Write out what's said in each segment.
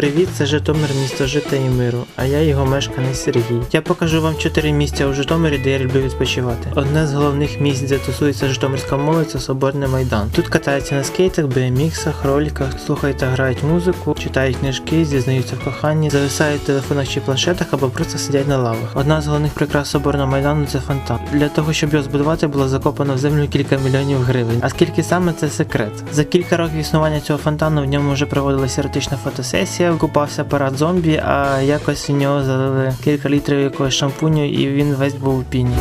Привіт, це Житомир, місто життя і миру, а я його мешканець Сергій. Я покажу вам чотири місця у Житомирі, де я люблю відпочивати. Одне з головних місць, де тусується Житомирська молодь, це Соборний майдан. Тут катаються на скейтах, BMX, роликах, слухають та грають музику, читають книжки, зізнаються в коханні, зависають в телефонах чи планшетах або просто сидять на лавах. Одна з головних прикрас Соборного майдану це фонтан. Для того, щоб його збудувати, було закопано в землю кілька мільйонів гривень. А скільки саме це секрет? За кілька років існування цього фонтану в ньому вже проводилася еротична фотосесія, купався парад зомбі, а якось у нього залили кілька літрів якогось шампуню, і він весь був у піні.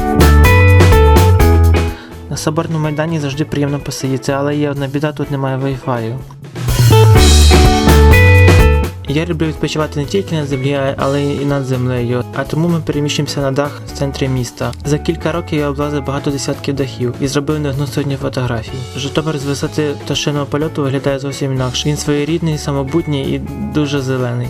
На соборному майдані завжди приємно посидіти, але є одна біда, тут немає вайфаю. Я люблю відпочивати не тільки на землі, але й над землею, а тому ми переміщуємося на дах в центрі міста. За кілька років я облазив багато десятків дахів і зробив не одну сотню фотографій. Житомир з висоти пташиного польоту виглядає зовсім інакше. Він своєрідний, самобутній і дуже зелений.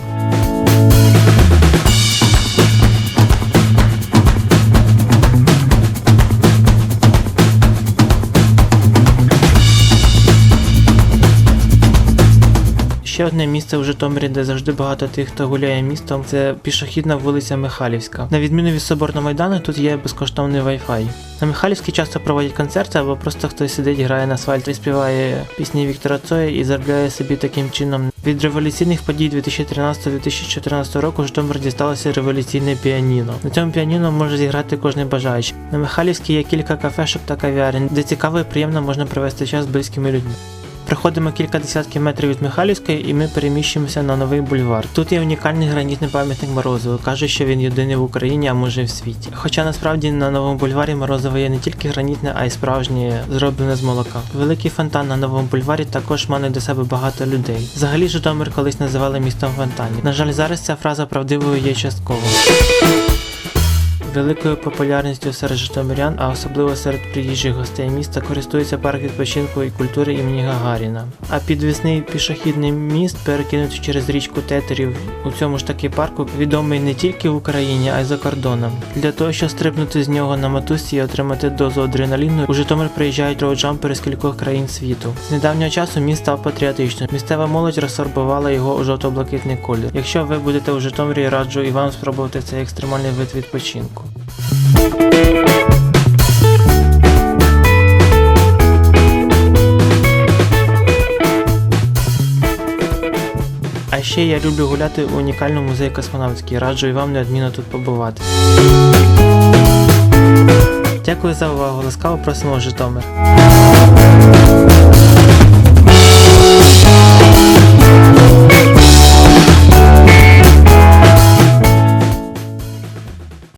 Ще одне місце у Житомирі, де завжди багато тих, хто гуляє містом, це пішохідна вулиця Михайлівська. На відміну від Соборного майдану, тут є безкоштовний Wi-Fi. На Михайлівській часто проводять концерти, або просто хтось сидить, грає на асфальті, співає пісні Віктора Цоя і заробляє собі таким чином. Від революційних подій 2013-2014 року Житомир дісталося революційне піаніно. На цьому піаніно може зіграти кожен бажаючий. На Михайлівській є кілька кафешок та кав'ярень, де цікаво і приємно можна провести час з близькими людьми. Проходимо кілька десятків метрів від Михайлівської і ми переміщуємося на новий бульвар. Тут є унікальний гранітний пам'ятник Морозову. Кажуть, що він єдиний в Україні, а може в світі. Хоча насправді на новому бульварі Морозово є не тільки гранітне, а й справжнє, зроблене з молока. Великий фонтан на новому бульварі також мане до себе багато людей. Взагалі Житомир колись називали містом фонтанів. На жаль, зараз ця фраза правдивою є частково. Великою популярністю серед житомирян, а особливо серед приїжджих гостей міста, користується парк відпочинку і культури імені Гагаріна. А підвісний пішохідний міст, перекинутий через річку Тетерів у цьому ж таки парку, відомий не тільки в Україні, а й за кордоном. Для того, щоб стрибнути з нього на матусі і отримати дозу адреналіну, у Житомир приїжджають роуджампери з кількох країн світу. З недавнього часу міст став патріотичним. Місцева молодь розсорбувала його у жовто-блакитний колір. Якщо ви будете у Житомирі, раджу і вам спробувати цей екстремальний вид відпочинку. А ще я люблю гуляти у унікальному музеї космонавтики. Раджу і вам неодмінно тут побувати. Дякую за увагу. Ласкаво просимо в Житомир.